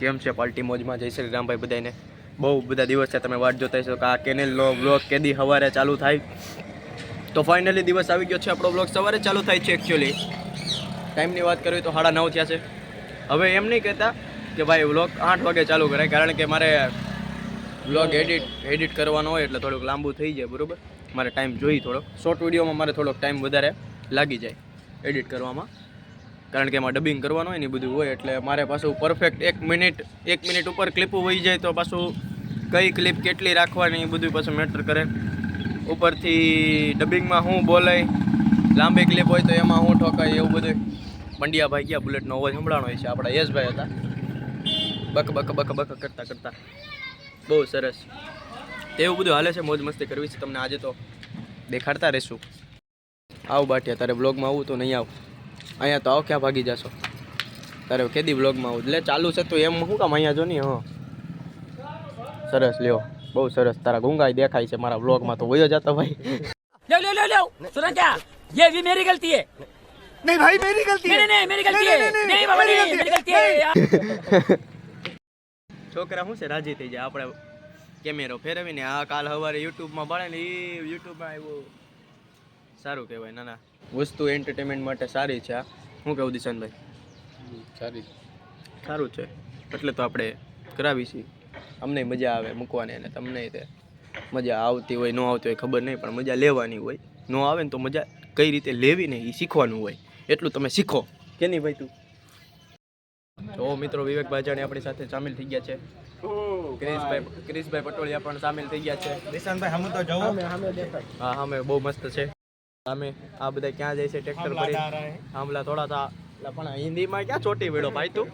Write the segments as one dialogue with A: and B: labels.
A: કેમ છે પાર્ટી મોજમાં? જય શ્રી રામભાઈ બધાને બહુ બધા દિવસ છે તમે વાટ જોતા હશો કે આ કેનેલનો બ્લોગ કેદી સવારે ચાલુ થાય? તો ફાઇનલી દિવસ આવી ગયો છે આપણો બ્લોગ સવારે ચાલુ થાય છે એકચ્યુઅલી ટાઈમની વાત કરવી તો સાડા નવ થયા છે. હવે એમ નહીં કહેતા કે ભાઈ વ્લોગ આઠ વાગે ચાલુ કરાય, કારણ કે મારે વ્લોગ એડિટ એડિટ કરવાનો હોય એટલે થોડુંક લાંબુ થઈ જાય, બરાબર? મારે ટાઈમ જોઈએ થોડોક. શોર્ટ વિડીયોમાં મારે થોડોક ટાઈમ વધારે લાગી જાય એડિટ કરવામાં. કારણ કે એમાં ડબિંગ કરવાનું હોય ને બધું હોય, એટલે મારે પાછું પરફેક્ટ એક મિનિટ એક મિનિટ ઉપર ક્લિપો વહી જાય તો પાછું કઈ ક્લિપ કેટલી રાખવાની એ બધું પાછું મેટર કરે. ઉપરથી ડબિંગમાં હું બોલાય, લાંબી ક્લિપ હોય તો એમાં હું ઠોકાય એવું બધું પંડ્યાભાઈ ગયા બુલેટનો અવાજ સંભળાણો છે આપણા યશભાઈ હતા. બક બક બક બક કરતા કરતા. બહુ સરસ. એવું બધું હાલે છે, મોજ મસ્તી કરવી છે તમને આજે તો. દેખાડતા રહેશું. આવ બાટિયા, તારે બ્લોગમાં આવું તો નહીં આવ. અહીંયા તો આવ ક્યાં ભાગી જશો તારે કેદી બ્લોગમાં આવું એટલે ચાલુ છે તો એમ શું કામ અહીંયા જો નહીં હા સરસ લ્યો બહુ સરસ તારા ગુંગાઈ દેખાય છે મારા બ્લોગમાં તો વયો જતો ભાઈ
B: लो लो लो लो सुना क्या ये भी मेरी गलती है
C: नहीं भाई मेरी गलती
B: नहीं
C: है
B: नहीं नहीं मेरी गलती है नहीं बाबा नहीं मेरी गलती है यार
A: છોકરા શું છે રાજી થઈ જાય આપણે કેમેરો ફેરવીને આ કાલ સવારે યુટ્યુબમાં ભણે ને એ યુટ્યુબમાં આવ્યું સારું કહેવાય ના ના વસ્તુ એન્ટરટેનમેન્ટ માટે સારી છે આ. શું કહું દિશાનભાઈ?
C: સારી.
A: સારું છે. એટલે તો આપણે કરાવી છીએ. અમને મજા આવે મૂકવાની અને તમને તે મજા આવતી હોય ન આવતી હોય ખબર નહીં પણ મજા લેવાની હોય. ન આવે ને તો મજા કઈ રીતે લેવી ને એ શીખવાનું હોય. એટલું તમે શીખો. કે નહીં ભાઈ તું? જો મિત્રો વિવેક બાજાણી આપણી સાથે સામેલ થઈ ગયા છે. ક્રિશભાઈ ક્રિશભાઈ પટોળિયા પણ સામેલ થઈ ગયા છે.
C: નિશાનભાઈ હમ તો જવું.
A: હા સામે બહુ મસ્ત છે. સામે આ બધા ક્યાં જાય છે ટ્રેક્ટર પર આમલા થોડા થા. પણ હિન્દીમાં ક્યાં ચોટી વેડો ભાઈ તું?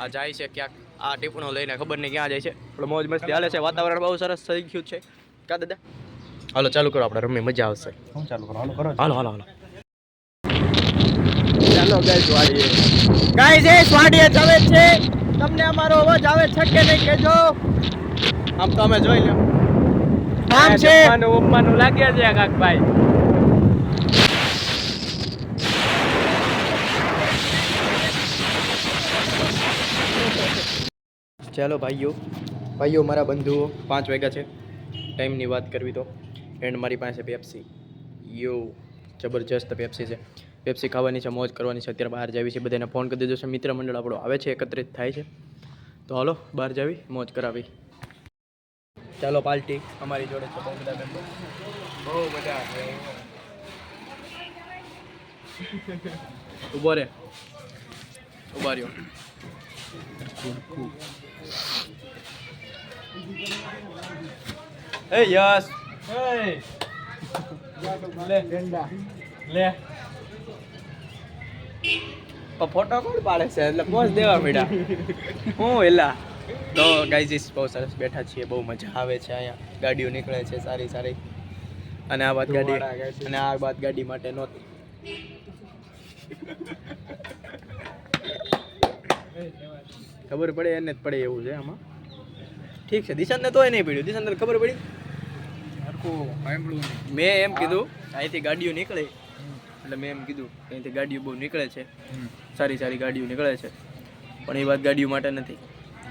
A: આ જાય છે ક્યાંક. આ ટીપણો લઈને ખબર નહીં ક્યાં જાય છે. પણ મોજ મસ્તી હાલે છે. વાતાવરણ બહુ સરસ થઈ ગયું છે. કા દાદા? હાલો ચાલુ કરો. આપણે રમી મજા આવશે.
C: હું ચાલુ કરો? હાલો કરો.
A: હાલો હાલો હાલો. ચાલો ગાઈસ વાડીએ. ગાઈસ એ વાડીએ જાવે છે. તમને અમારો અવાજ આવે છે કે નહીં કેજો આમ તો અમે જોઈ લો આમ છે.
B: ઉપમાનું લાગ્યા છે કાકભાઈ
A: ચાલો ભાઈઓ ભાઈઓ મારા બંધુઓ, પાંચ વાગ્યા છે. ટાઈમની વાત કરવી તો. એન્ડ મારી પાસે પેપ્સી યો, જબરજસ્ત પેપ્સી છે. પેપ્સી ખાવાની છે, મોજ કરવાની છે, અત્યારે બહાર જાવી છે. બધાને ફોન કરી દીધો છે. મિત્ર મંડળ આપણો આવે છે, એકત્રિત થાય છે. તો હાલો, બહાર જાવી, મોજ કરાવી. ચાલો, પાર્ટી અમારી જોડે છે, બહુ બધા મેમ્બર બહુ બધા. ઊભો રે. ઊભા રહ્યો. એ યસ લે. ફોટો કોણ પાડે છે? એટલે પોઝ દેવા મળ્યા હું એલા તો ગાઈઝીસ બહુ સરસ બેઠા છીએ. બહુ મજા આવે છે અહીંયા. ગાડીઓ નીકળે છે સારી સારી. અને આ વાત ગાડી અને આ વાત ગાડી માટે નહોતી. ખબર પડે એને જ પડે એવું છે આમાં. ઠીક છે દિશાંતને તોય નહીં પડ્યું. દિશાંતને ખબર પડી? મેં એમ કીધું અહીંથી ગાડીઓ નીકળે. એટલે મેં એમ કીધું કે અહીંથી ગાડીઓ બહુ નીકળે છે. સારી સારી ગાડીઓ નીકળે છે. પણ એ વાત ગાડીઓ માટે નથી.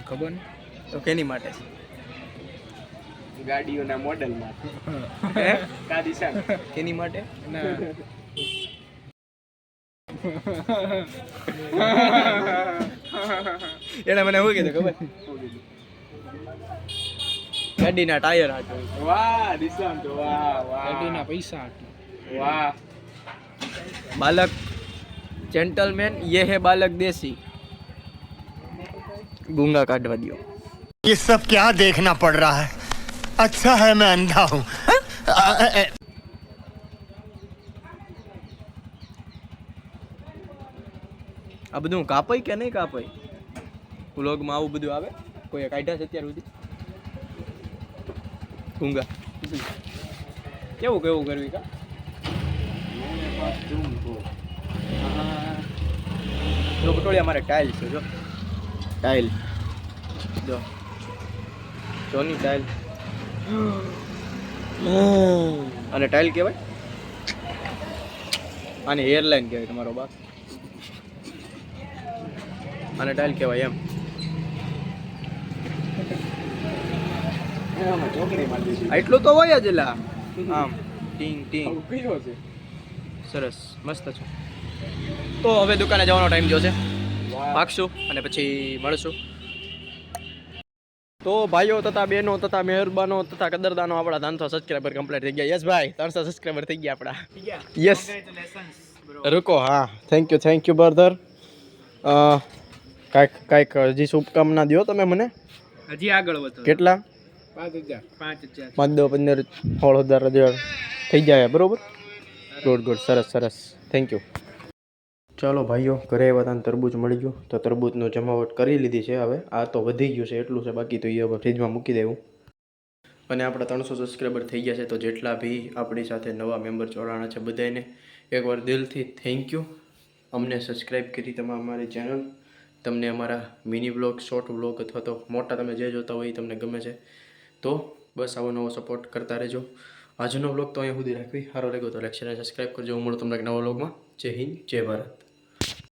C: ખબર ને
A: તો કેની માટે
C: ગાડીઓના મોડેલમાં
A: માટે.
C: કા દિશા
A: કેની માટે? એને મને શું કીધું ખબર ગાડીના ટાયર હાટો
C: વાહ દિશાંત વાહ વાહ
B: ગાડીના પૈસા
C: વાહ
A: बालक जेंटलमैन ये है बालक देसी गूंगा काटवा दियो
D: ये सब क्या देखना पड़ रहा है अच्छा है मैं अंधा हूँ
A: આ બધું કાપાય કે નહીં કાપાય? વ્લોગમાં આવું બધું આવે? કોઈ કાઢ્યા છે અત્યાર સુધી? ઊંઘા. કેવું કેવું કરવી કા? જો પટોળિયા મારે ટાઇલ છે જો. ટાઇલ જો. જોની ટાઇલ અને ટાઇલ કહેવાય? આની એરલાઇન કહેવાય તમારો બાપ. અને ટાઈલ કહેવાય એમ. એટલું તો હોય જ એલા. આમ ટીંગ ટીંગ. સરસ મસ્ત છે. તો હવે દુકાને જવાનો ટાઈમ થયો
C: છે.
A: પાકશું અને પછી મળશું. તો ભાઈઓ તથા બહેનો તથા મહેરબાનો તથા કદરદાનો આપણા ત્રણસો સબસ્ક્રાઈબર કમ્પ્લીટ થઈ ગયા. યસ ભાઈ ત્રણસો સબસ્ક્રાઈબર થઈ ગયા આપણા. યસ રૂકો હા. Thank you thank you brother કાંઈક કાંઈક હજી શુભકામના દો તમે મને.
B: હજી આગળ વધો.
A: કેટલા?
C: પાંચ હજાર.
B: પાંચ હજાર.
A: પાંચ દો પંદર સોળ હજાર હજાર થઈ જાય બરોબર? ગુડ ગુડ સરસ સરસ. થેન્ક યુ ચાલો ભાઈઓ ઘરે આવ્યા હતા તરબૂચ મળી ગયું. તો તરબૂચનું જમાવટ કરી લીધી છે હવે. આ તો વધી ગયું છે એટલું છે. બાકી તો એ હવે ફ્રીજમાં મૂકી દેવું. અને આપણા ત્રણસો સબસ્ક્રાઈબર થઈ ગયા છે તો જેટલા બી આપણી સાથે નવા મેમ્બર જોડાણા છે બધાને એકવાર દિલથી થેન્ક યુ અમને સબસ્ક્રાઈબ કરી તમે અમારી ચેનલ તમને અમારા મિની બ્લોગ, શોર્ટ બ્લોગ અથવા તો મોટા તમે જે જોતા હોય એ તમને ગમે છે, તો બસ આવો નવો સપોર્ટ કરતા રહેજો. આજનો બ્લોગ તો અહીંયા સુધી રાખવી. સારો લાગ્યો તો લેક્ચરને સબસ્ક્રાઈબ કરજો. હું મળું તમને નવા બ્લોગમાં જય હિન્દ, જય ભારત.